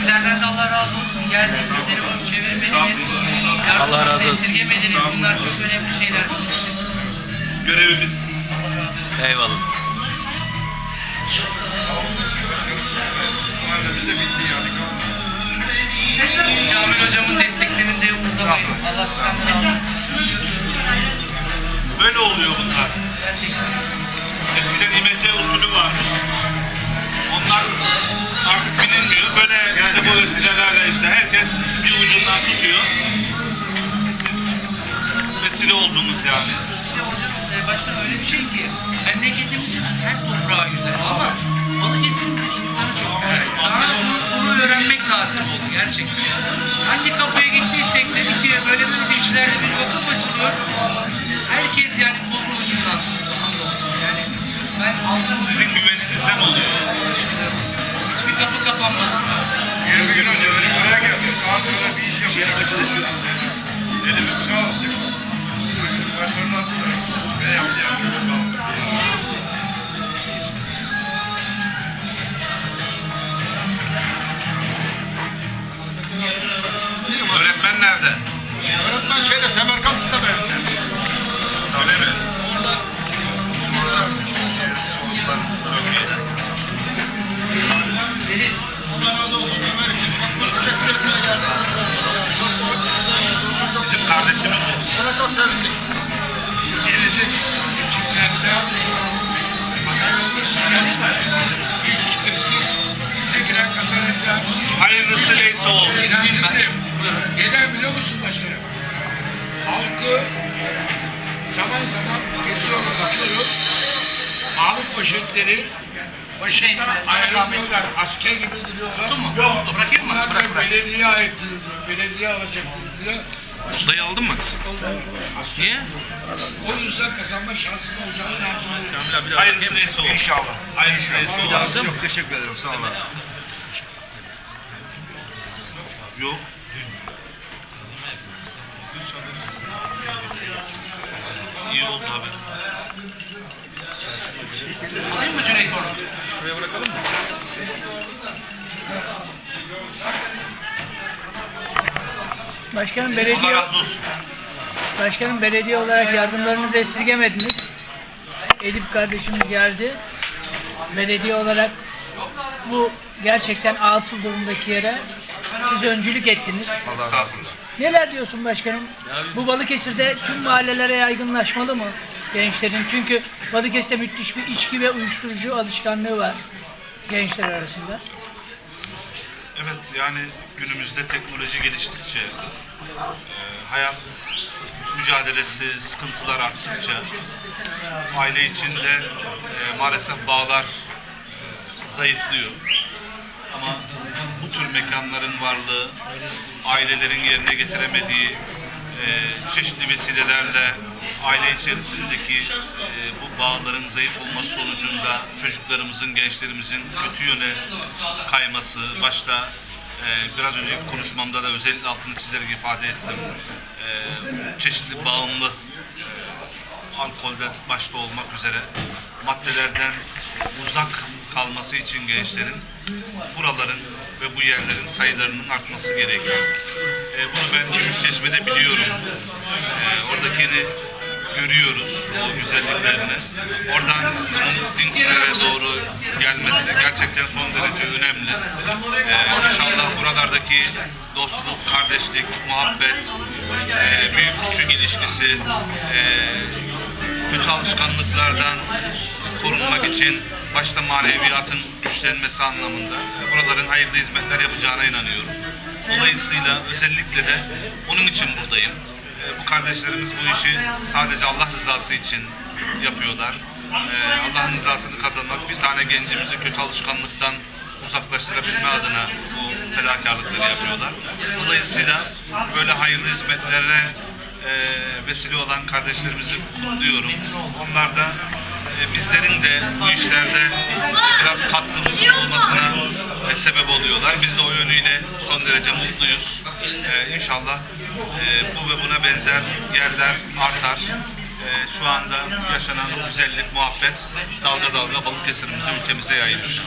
Sizlerden de Allah razı olsun. Geldiğiniz telefonu çevirmediniz. Allah razı olsun. Esirgemediniz. Bunlar çok önemli şeyler. Görevimiz. Eyvallah. Kamil hocamın desteklerini de uzamayın. Allah razı olsun. Böyle oluyor bunlar. Gerçekten. Eskiden IMT usulü varmış. Vesile oldunuz yani. İşte hocam e, başta öyle bir şey ki memleketimizin her toprağı güzel ama Balıkesir'in insanı çok güzel. Daha bunu, bunu öğrenmek lazım oldu gerçekten. Hangi kapıya gittiysek dedik ki böyle böyle işlerde bir vakıf açılıyor. Herkes yani kurulu ucundan. Yani ben aldım Sizin güveninizden oluyor. Hiçbir kapı kapanmadı. 20 gün önce öyle buraya geldim. Saat sonra bir iş yapıyorum. Elimi Nerede? Öğretmen şeyde Semerkant'ta ben. Öyle mi? Çok iyi. Allah razı olsun Ömer için. Bak bu çektirmeye geldi. Bizim kardeşimiz. Ona çok sevindik. Gelecek çiftlerde Poşetleri başında ayrılıyorlar. Asker gibi duruyorlar. Oldu mu? Yok. Oldu. Bırakayım mı? Bunlar Bırak, bırak. belediye ait. Belediye alacak. Dayı aldın mı? Niye? O yüzden kazanma şansın olacağını lazım. Kamil abi Hayırlısı neyse olsun. İnşallah. Hayırlısı neyse mı? Çok teşekkür ederim. Sağ olun. Yok. İyi oldu abi. Şuraya bırakalım mı? Başkanım belediye başkanım belediye olarak yardımlarınızı esirgemediniz. Edip kardeşimiz geldi. Belediye olarak bu gerçekten atıl durumdaki yere siz öncülük ettiniz. Allah. Neler diyorsun başkanım? Bu Balıkesir'de tüm mahallelere yaygınlaşmalı mı gençlerin? Çünkü Balıkesir'de müthiş bir içki ve uyuşturucu alışkanlığı var gençler arasında. Evet yani günümüzde teknoloji geliştikçe e, hayat mücadelesi, sıkıntılar arttıkça aile içinde e, maalesef bağlar e, zayıflıyor. Ama bu tür mekanların varlığı, ailelerin yerine getiremediği e, çeşitli vesilelerle aile içerisindeki e, bu bağların zayıf olması sonucunda çocuklarımızın, gençlerimizin kötü yöne kayması, başta e, biraz önceki konuşmamda da özellikle altını çizerek ifade ettim. E, çeşitli bağımlı alkolde başta olmak üzere maddelerden uzak kalması için gençlerin buraların ve bu yerlerin sayılarının artması gerekiyor. E, bunu ben Çeşme'de biliyorum. E, oradakini görüyoruz, o güzelliklerini. Oradan Dinklere doğru gelmesi gerçekten son derece önemli. E, inşallah buralardaki dostluk, kardeşlik, muhabbet, e, büyük küçük ilişkisi, e, kötü alışkanlıklardan korunmak için başta maneviyatın güçlenmesi anlamında buraların hayırlı hizmetler yapacağına inanıyorum. Dolayısıyla özellikle de onun için buradayım. Ee, Bu kardeşlerimiz bu işi sadece Allah rızası için yapıyorlar. Ee, Allah'ın rızasını kazanmak, bir tane gencimizi kötü alışkanlıktan uzaklaştırabilme adına bu fedakarlıkları yapıyorlar. Dolayısıyla böyle hayırlı hizmetlere e, vesile olan kardeşlerimizi kutluyorum. Onlar da e, bizlerin de bu işlerde biraz katkımızın olmasına e, sebep oluyorlar. Biz de o yönüyle son derece mutluyuz. E, inşallah e, bu ve buna benzer yerler artar. E, şu anda yaşanan o güzellik, muhabbet dalga dalga balık Balıkesir'imize, ülkemize yayılır.